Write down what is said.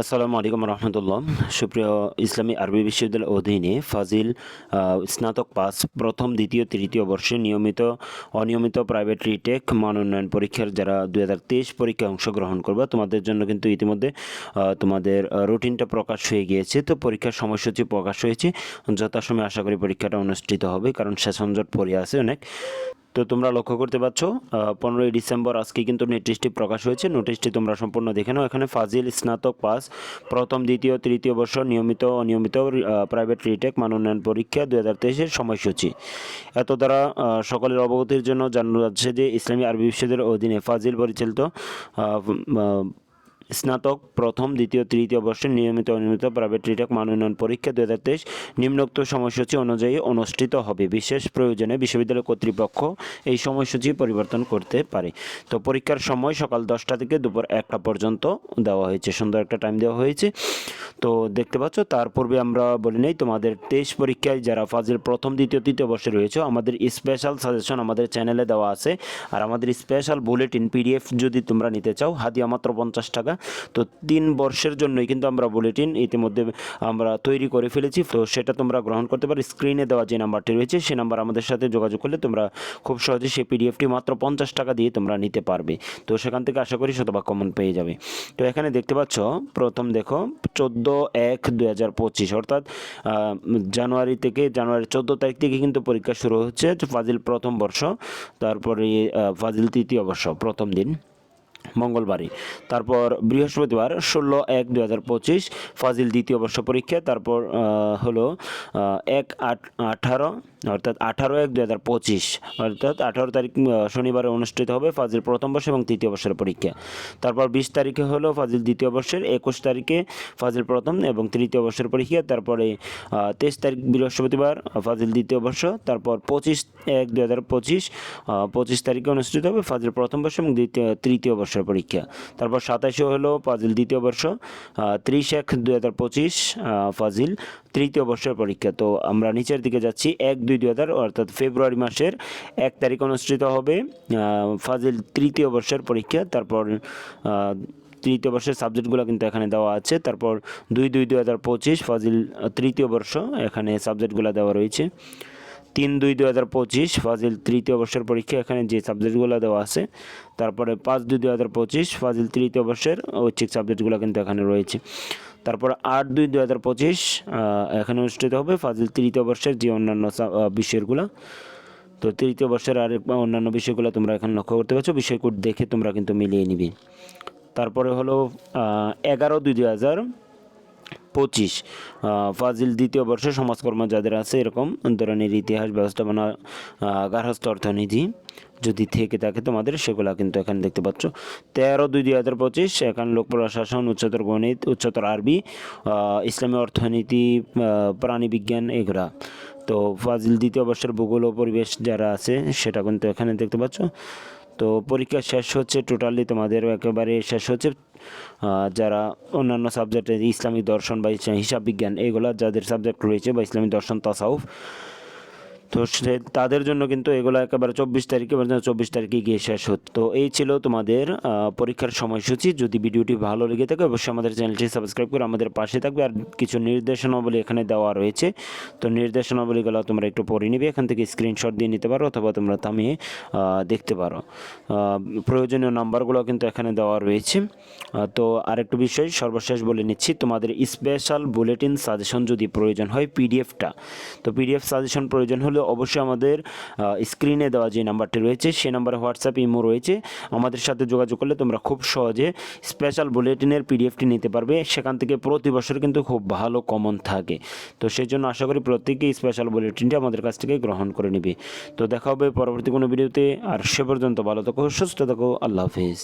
আসসালামু আলাইকুম রহমতুল্লাহ। সুপ্রিয় ইসলামী আরবি বিশ্ববিদ্যালয়ের অধীনে ফাজিল স্নাতক পাস, প্রথম, দ্বিতীয়, তৃতীয় বর্ষে নিয়মিত, অনিয়মিত প্রাইভেট রিটেক মান উন্নয়ন পরীক্ষার যারা দুই হাজার তেইশ পরীক্ষায় অংশগ্রহণ করবে, তোমাদের জন্য কিন্তু ইতিমধ্যে তোমাদের রুটিনটা প্রকাশ হয়ে গিয়েছে। তো পরীক্ষার সময়সূচি প্রকাশ হয়েছে। যথাসময়ে আশা করি পরীক্ষাটা অনুষ্ঠিত হবে, কারণ সেশন জট পড়ে আছে অনেক। তো তোমরা লক্ষ্য করতে পারছ পনেরোই ডিসেম্বর আজকে কিন্তু নোটিশটি প্রকাশ হয়েছে। নোটিশটি তোমরা সম্পূর্ণ দেখে নাও। এখানে ফাজিল স্নাতক পাস, প্রথম, দ্বিতীয়, তৃতীয় বর্ষ, নিয়মিত, অনিয়মিত প্রাইভেট রিটেক মানোন্নয়ন পরীক্ষা দু হাজার তেইশের সময়সূচি। এত দ্বারা সকলের অবগতির জন্য জানানো যাচ্ছে যে ইসলামী আরবি বিশ্বদের অধীনে ফাজিল পরিচালিত স্নাতক, প্রথম, দ্বিতীয়, তৃতীয় বর্ষের নিয়মিত অনিয়মিত প্রাইভেট রিটেক মান উন্নয়ন পরীক্ষা দু হাজার তেইশ নিম্নোক্ত সময়সূচি অনুযায়ী অনুষ্ঠিত হবে। বিশেষ প্রয়োজনে বিশ্ববিদ্যালয় কর্তৃপক্ষ এই সময়সূচি পরিবর্তন করতে পারে। তো পরীক্ষার সময় সকাল দশটা থেকে দুপুর একটা পর্যন্ত দেওয়া হয়েছে। সুন্দর একটা টাইম দেওয়া হয়েছে। তো দেখতে পাচ্ছ, তার পূর্বে আমরা বলি নেই, তোমাদের তেইশ পরীক্ষায় যারা ফাজিল প্রথম, দ্বিতীয়, তৃতীয় বর্ষে রয়েছে, আমাদের স্পেশাল সাজেশন আমাদের চ্যানেলে দেওয়া আছে। আর আমাদের স্পেশাল বুলেটিন পিডিএফ যদি তোমরা নিতে চাও, হাদিয়া মাত্র পঞ্চাশ টাকা। তো তিন বর্ষের জন্যই কিন্তু আমরা বুলেটিন ইতিমধ্যে আমরা তৈরি করে ফেলেছি। তো সেটা তোমরা গ্রহণ করতে পারো। স্ক্রিনে দেওয়া যে নাম্বারটি রয়েছে সেই নাম্বার আমাদের সাথে যোগাযোগ করলে তোমরা খুব সহজে সেই পিডিএফটি মাত্র পঞ্চাশ টাকা দিয়ে তোমরা নিতে পারবে। তো সেখান থেকে আশা করি শতভাগ কমন পেয়ে যাবে। তো এখানে দেখতে পাচ্ছ, প্রথম দেখো, চোদ্দ এক দুই হাজার পঁচিশ, অর্থাৎ জানুয়ারি থেকে জানুয়ারি চোদ্দ তারিখ থেকে কিন্তু পরীক্ষা শুরু হচ্ছে। ফাজিল প্রথম বর্ষ, তারপরে ফাজিল তৃতীয় বর্ষ, প্রথম দিন। মঙ্গলবারই। তারপর বৃহস্পতিবার ষোলো এক দু হাজার পঁচিশ, ফাজিল দ্বিতীয় বর্ষ পরীক্ষা, তারপর হলো এক আট আঠারো, অর্থাৎ আঠারো এক দু হাজার পঁচিশ, অর্থাৎ আঠারো তারিখ শনিবারে অনুষ্ঠিত হবে ফাজিল প্রথম বর্ষ এবং তৃতীয় বর্ষের পরীক্ষা। তারপর বিশ তারিখে হলো ফাজিল দ্বিতীয় বর্ষের, একুশ তারিখে ফাজিল প্রথম এবং তৃতীয় বর্ষের পরীক্ষা, তারপরে তেইশ তারিখ বৃহস্পতিবার ফাজিল দ্বিতীয় বর্ষ, তারপর পঁচিশ এক দু হাজার পঁচিশ পঁচিশ তারিখে অনুষ্ঠিত হবে ফাজিল প্রথম বর্ষ এবং দ্বিতীয়, তৃতীয় বর্ষের পরীক্ষা। তারপর সাতাশে হলো ফাজিল দ্বিতীয় বর্ষ ত্রিশ এক দু হাজার পঁচিশ ফাজিল তৃতীয় বর্ষের পরীক্ষা। তো আমরা নিচের দিকে যাচ্ছি, এক দুই দুই হাজার, অর্থাৎ ফেব্রুয়ারি মাসের এক তারিখ অনুষ্ঠিত হবে ফাজিল তৃতীয় বর্ষের পরীক্ষা। তারপর তৃতীয় বর্ষের সাবজেক্টগুলো কিন্তু এখানে দেওয়া আছে। তারপর দুই দুই দুই হাজার পঁচিশ, ফাজিল তৃতীয় বর্ষ, এখানে সাবজেক্টগুলো দেওয়া রয়েছে। তিন দুই দুই হাজার পঁচিশ ফাজিল তৃতীয় বর্ষের পরীক্ষা এখানে যে সাবজেক্টগুলো দেওয়া আছে। তারপরে পাঁচ দুই দুই হাজার পঁচিশ ফাজিল তৃতীয় বর্ষের ঐচ্ছিক সাবজেক্টগুলো কিন্তু এখানে রয়েছে। তারপর আট দুই দুই হাজার পঁচিশ এখানে অনুষ্ঠিত হবে ফাজিল তৃতীয় বর্ষের যে অন্যান্য বিষয়গুলো। তো তৃতীয় বর্ষের আর অন্যান্য বিষয়গুলো তোমরা এখানে লক্ষ্য করতে পারছ বিষয় কোড দেখে তোমরা কিন্তু মিলিয়ে নিবে। তারপরে হলো এগারো দুই দুই হাজার পঁচিশ। ফাজিল দ্বিতীয় বর্ষে সমাজকর্ম যাদের আছে এরকম ধরনের ইতিহাস ব্যবস্থাপনা আহ, গার্হস্থ্য অর্থনীতি যদি থেকে থাকে তোমাদের সেগুলো কিন্তু এখানে দেখতে পাচ্ছ। তেরো দুই দুই হাজার পঁচিশ এখানে লোক প্রশাসন উচ্চতর গণিত উচ্চতর আরবি ইসলামী অর্থনীতি প্রাণী বিজ্ঞান এগুলা। তো ফাজিল দ্বিতীয় বর্ষের ভূগোল ও পরিবেশ যারা আছে সেটা কিন্তু এখানে দেখতে পাচ্ছ। তো পরীক্ষা শেষ হচ্ছে টোটালি তোমাদের একেবারে শেষ হচ্ছে। যারা অন্যান্য সাবজেক্টে ইসলামিক দর্শন বা হিসাব বিজ্ঞান, এগুলো যাদের সাবজেক্ট রয়েছে বা ইসলামিক দর্শন, তাসাউফ তো সে তাদের জন্য কিন্তু এগুলো একেবারে চব্বিশ তারিখে চব্বিশ তারিখে গিয়ে শেষ হতো। তো এই ছিল তোমাদের পরীক্ষার সময়সূচি। যদি ভিডিওটি ভালো লেগে থাকে, অবশ্যই আমাদের চ্যানেলটি সাবস্ক্রাইব করে আমাদের পাশে থাকবে। আর কিছু নির্দেশনাবলী এখানে দেওয়া রয়েছে। তো নির্দেশনাবলীগুলো তোমরা একটু পড়ে নিবে, এখান থেকে স্ক্রিনশট দিয়ে নিতে পারো অথবা তোমরা থামিয়ে দেখতে পারো। প্রয়োজনীয় নাম্বারগুলো কিন্তু এখানে দেওয়া রয়েছে। তো আরেকটু বিষয় সর্বশেষ বলে নিচ্ছি, তোমাদের স্পেশাল বুলেটিন সাজেশন যদি প্রয়োজন হয় পিডিএফটা তো পিডিএফ সাজেশন প্রয়োজন হলে অবশ্যই আমাদের স্ক্রিনে দেওয়া যে নাম্বারটি রয়েছে, সে নাম্বারে হোয়াটসঅ্যাপ, ইমো রয়েছে। আমাদের সাথে যোগাযোগ করলে তোমরা খুব সহজে স্পেশাল বুলেটিনের পিডিএফটি নিতে পারবে। সেখান থেকে প্রতি বছর কিন্তু খুব ভালো কমন থাকে। তো সেই জন্য আশা করি প্রত্যেকেই স্পেশাল বুলেটিনটি আমাদের কাছ থেকে গ্রহণ করে নেবে। তো দেখা হবে পরবর্তী কোনো ভিডিওতে আর সে পর্যন্ত ভালো থাকো, সুস্থ থাকো, আল্লাহ হাফিজ।